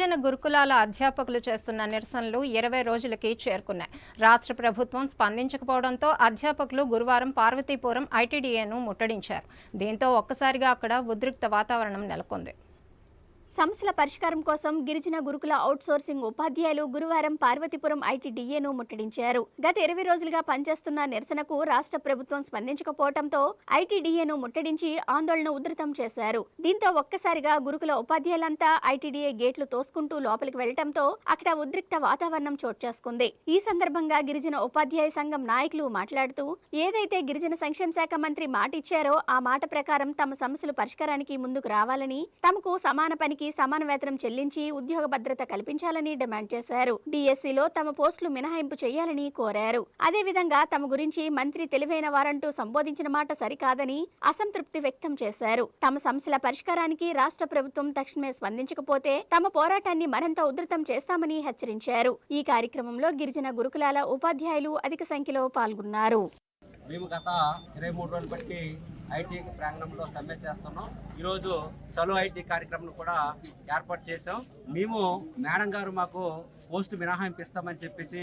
గిరిజన గురుకులాల అధ్యాపకులు చేస్తున్న నిరసనలు ఇరవై రోజులకి చేరుకున్నాయి. రాష్ట్ర ప్రభుత్వం స్పందించకపోవడంతో అధ్యాపకులు గురువారం పార్వతీపురం ఐటీడీఏను ముట్టడించారు. దీంతో ఒక్కసారిగా అక్కడ ఉద్రిక్త వాతావరణం నెలకొంది. సమస్యల పరిష్కారం కోసం గిరిజన గురుకుల అవుట్సోర్సింగ్ ఉపాధ్యాయులు గురువారం పార్వతీపురం ఐటీడీఏను ముట్టడించారు. గత ఇరవై రోజులుగా పనిచేస్తున్న నిరసనకు రాష్ట్ర ప్రభుత్వం స్పందించకపోవడంతో ఐటీడీఏను ముట్టడించి ఆందోళన ఉధృతం చేశారు. దీంతో ఒక్కసారిగా గురుకుల ఉపాధ్యాయులంతా ఐటీడీఏ గేట్లు తోసుకుంటూ లోపలికి వెళ్ళడంతో అక్కడ ఉద్రిక్త వాతావరణం చోటు చేసుకుంది. ఈ సందర్భంగా గిరిజన ఉపాధ్యాయ సంఘం నాయకులు మాట్లాడుతూ ఏదైతే గిరిజన సంక్షేమ శాఖ మంత్రి మాట ఇచ్చారో ఆ మాట ప్రకారం తమ సమస్యలు పరిష్కారానికి ముందుకు రావాలని తమకు సమాన పనికి సమాన వేతనం చెల్లించి ఉద్యోగ భద్రత కల్పించాలని డిమాండ్ చేశారు. డిఎస్సిలో తమ పోస్టులు మినహాయింపు చేయాలని కోరారు. అదేవిధంగా తమ గురించి మంత్రి తెలివైన వారంటూ సంబోధించిన మాట సరికాదని అసంతృప్తి వ్యక్తం చేశారు. తమ సమస్యల పరిష్కారానికి రాష్ట్ర ప్రభుత్వం తక్షణమే స్పందించకపోతే తమ పోరాటాన్ని మరింత ఉధృతం చేస్తామని హెచ్చరించారు. ఈ కార్యక్రమంలో గిరిజన గురుకులాల ఉపాధ్యాయులు అధిక సంఖ్యలో పాల్గొన్నారు. మేము గత ఇరవై మూడు రోజులు బట్టి ఐటీ ప్రాంగణంలో సమ్మె చేస్తున్నాం. ఈరోజు చలో ఐటీ కార్యక్రమం కూడా ఏర్పాటు చేసాం మేము మేడం గారు మాకు పోస్ట్ మినహాయింపు ఇస్తామని చెప్పేసి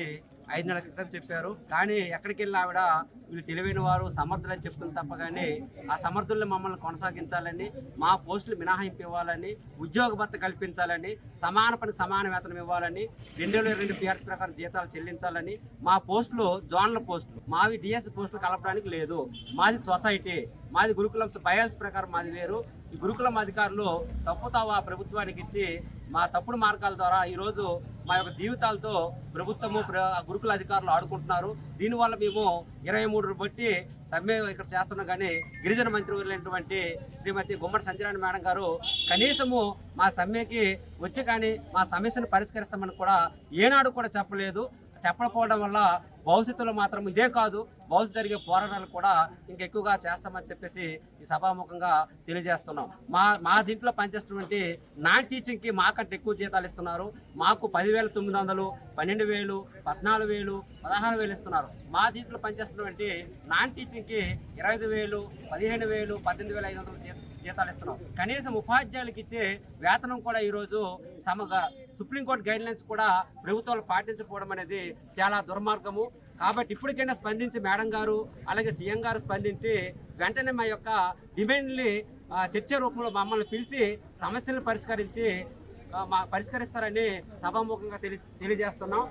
ఐదు నెలల క్రితం చెప్పారు. కానీ ఎక్కడికి వెళ్ళిన ఆవిడ వీళ్ళు తెలివైన వారు సమర్థులని చెప్తుంది తప్ప కానీ ఆ సమర్థుల్ని మమ్మల్ని కొనసాగించాలని మా పోస్టులు మినహాయింపు ఇవ్వాలని ఉద్యోగ భర్త కల్పించాలని సమాన పని సమాన వేతనం ఇవ్వాలని రెండు వేల రెండు పిఆర్స్ ప్రకారం జీతాలు చెల్లించాలని మా పోస్టులు జోన్ల పోస్టులు. మావి డిఎస్ పోస్టులు కలపడానికి లేదు. మాది సొసైటీ. మాది గురుకులం బయాల్స్ ప్రకారం మాది వేరు. ఈ గురుకులం అధికారులు తప్పుతావా ప్రభుత్వానికి ఇచ్చి మా తప్పుడు మార్గాల ద్వారా ఈరోజు మా యొక్క జీవితాలతో ప్రభుత్వము ప్ర- ఉడుకుల అధికారులు ఆడుకుంటున్నారు. దీనివల్ల మేము ఇరవై మూడు బట్టి సమ్మె ఇక్కడ చేస్తున్నాం. కానీ గిరిజన మంత్రి శ్రీమతి గుమ్మడి సంజయరాణి మేడం గారు కనీసము మా సమ్మెకి వచ్చి కానీ మా సమస్యను పరిష్కరిస్తామని కూడా ఏనాడు కూడా చెప్పలేదు. చెప్పకపోవడం వల్ల భవిష్యత్తులో మాత్రం ఇదే కాదు భవిష్యత్తు జరిగే పోరాటాలు కూడా ఇంకెక్కువగా చేస్తామని చెప్పేసి ఈ సభాముఖంగా తెలియజేస్తున్నాం. మా మా దీంట్లో పనిచేస్తున్నటువంటి నాన్ టీచింగ్కి మాకంటే ఎక్కువ జీతాలు ఇస్తున్నారు. మాకు పదివేల తొమ్మిది వందలు పన్నెండు వేలు పద్నాలుగు వేలు పదహారు వేలు ఇస్తున్నారు. మా దీంట్లో పనిచేస్తున్నటువంటి నాన్ టీచింగ్కి ఇరవై ఐదు వేలు పదిహేను వేలు పద్దెనిమిది వేల ఐదు వందలు జీ- జీతాలు ఇస్తున్నాం. కనీసం ఉపాధ్యాయులకు ఇచ్చే వేతనం కూడా ఈరోజు సమగా సుప్రీంకోర్టు గైడ్ లైన్స్ కూడా ప్రభుత్వాలు పాటించకపోవడం అనేది చాలా దుర్మార్గము. కాబట్టి ఇప్పటికైనా స్పందించి మేడం గారు అలాగే సీఎం గారు స్పందించి వెంటనే మా యొక్క డిమాండ్ని చర్చ రూపంలో మమ్మల్ని పిలిచి సమస్యలను పరిష్కరించి మా పరిష్కరిస్తారని సభాముఖంగా తెలి తెలియజేస్తున్నాం.